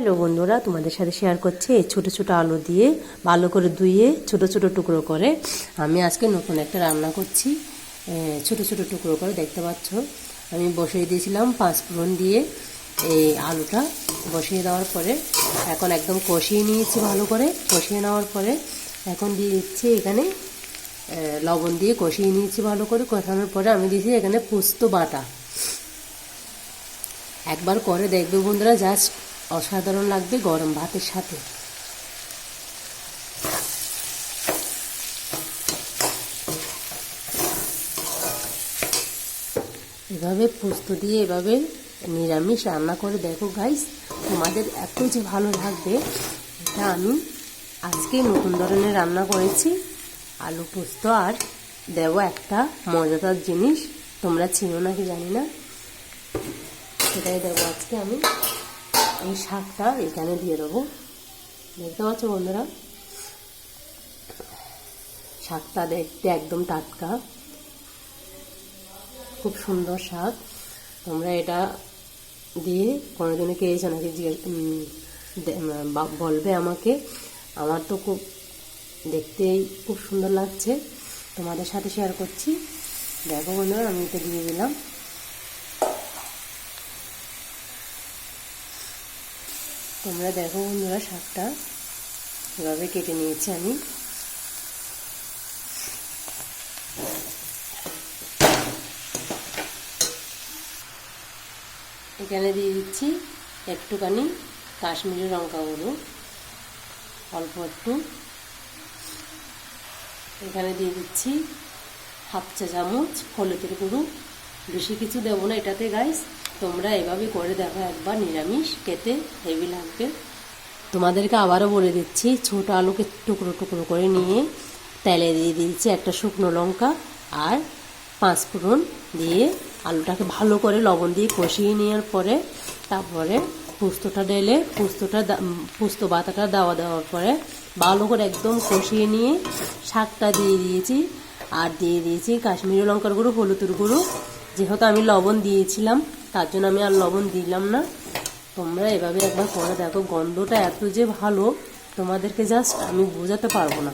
Hello বন্ধুরা, তোমাদের সাথে শেয়ার করছি এই ছোটো ছোটো আলু দিয়ে ভালো করে ধুয়ে ছোট ছোট টুকরো করে। আমি আজকে নতুন একটা রান্না করছি ছোট ছোট টুকরো করে, দেখতে পাচ্ছ? আমি বসিয়ে দিয়েছিলাম পাঁচ ফোড়ন দিয়ে এই আলুটা। বসিয়ে দেওয়ার পরে এখন একদম কষিয়ে নিয়েছি ভালো করে। কষিয়ে নেওয়ার পরে এখন দিয়ে দিচ্ছি এখানে লবণ দিয়ে কষিয়ে নিয়েছি ভালো করে। কষানোর পরে আমি দিয়েছি এখানে পোস্ত বাটা। একবার করে দেখবে বন্ধুরা, জাস্ট অসাধারণ লাগবে গরম ভাতের সাথে। এভাবে পোস্ত দিয়ে এভাবে নিরামিষ রান্না করে দেখো গাইস তোমাদের এত যে ভালো লাগবে, এটা আমি আজকে নতুন ধরনের রান্না করেছি। আলু পোস্ত আর দেব একটা মজাদার জিনিস, তোমরা চিনো নাকি জানি না? সেটাই দেবো আজকে আমি। এই শাকটা এখানে দিয়ে দেবো। দেখতে পাচ্ছ বন্ধুরা? শাকটা দেখতে একদম টাটকা। খুব সুন্দর শাক। তোমরা এটা দিয়ে কোনোদিনও খেয়েছো নাকি বলবে আমাকে। আমার তো খুব দেখতেই খুব সুন্দর লাগছে। তোমাদের সাথে শেয়ার করছি। দেখো বন্ধুরা, আমি এটা দিয়ে দিলাম। তোমরা দেখো বন্ধুরা শাকটা। এভাবে কেটে নিয়েছি আমি। এখানে দিয়ে দিচ্ছি একটুখানি কাশ্মীরি লঙ্কা গুঁড়ো, অল্প একটু। এখানে দিয়ে দিচ্ছি হাফ চা চামচ হলুদের গুঁড়ো। বেশি কিছু দেবো না এটাতে গাইস তোমরা এভাবে করে দেখো একবার, নিরামিষ, খেতে হেভি লাগবে। তোমাদেরকে আবারও বলে দিচ্ছি, ছোট আলুকে টুকরো টুকরো করে নিয়ে তেলে দিয়ে দিয়েছি একটা শুকনো লঙ্কা আর পাঁচ ফোড়ন দিয়ে আলুটাকে ভালো করে লবণ দিয়ে কষিয়ে নেওয়ার পরে, তারপরে পোস্তটা ঢেলে, পোস্তটা পোস্ত বাতাটা দেওয়া দেওয়ার পরে ভালো করে একদম কষিয়ে নিয়ে শাকটা দিয়ে দিয়েছি। আর দিয়ে দিয়েছি কাশ্মীরি লঙ্কার গুঁড়ো, হলুদের গুঁড়ো। যেহেতু আমি লবণ দিয়েছিলাম, তার জন্য আমি আর লবণ দিলাম না। তোমরা এভাবে একবার করে দেখো, গন্ধটা এত যে ভালো, তোমাদেরকে জাস্ট আমি বোঝাতে পারব না।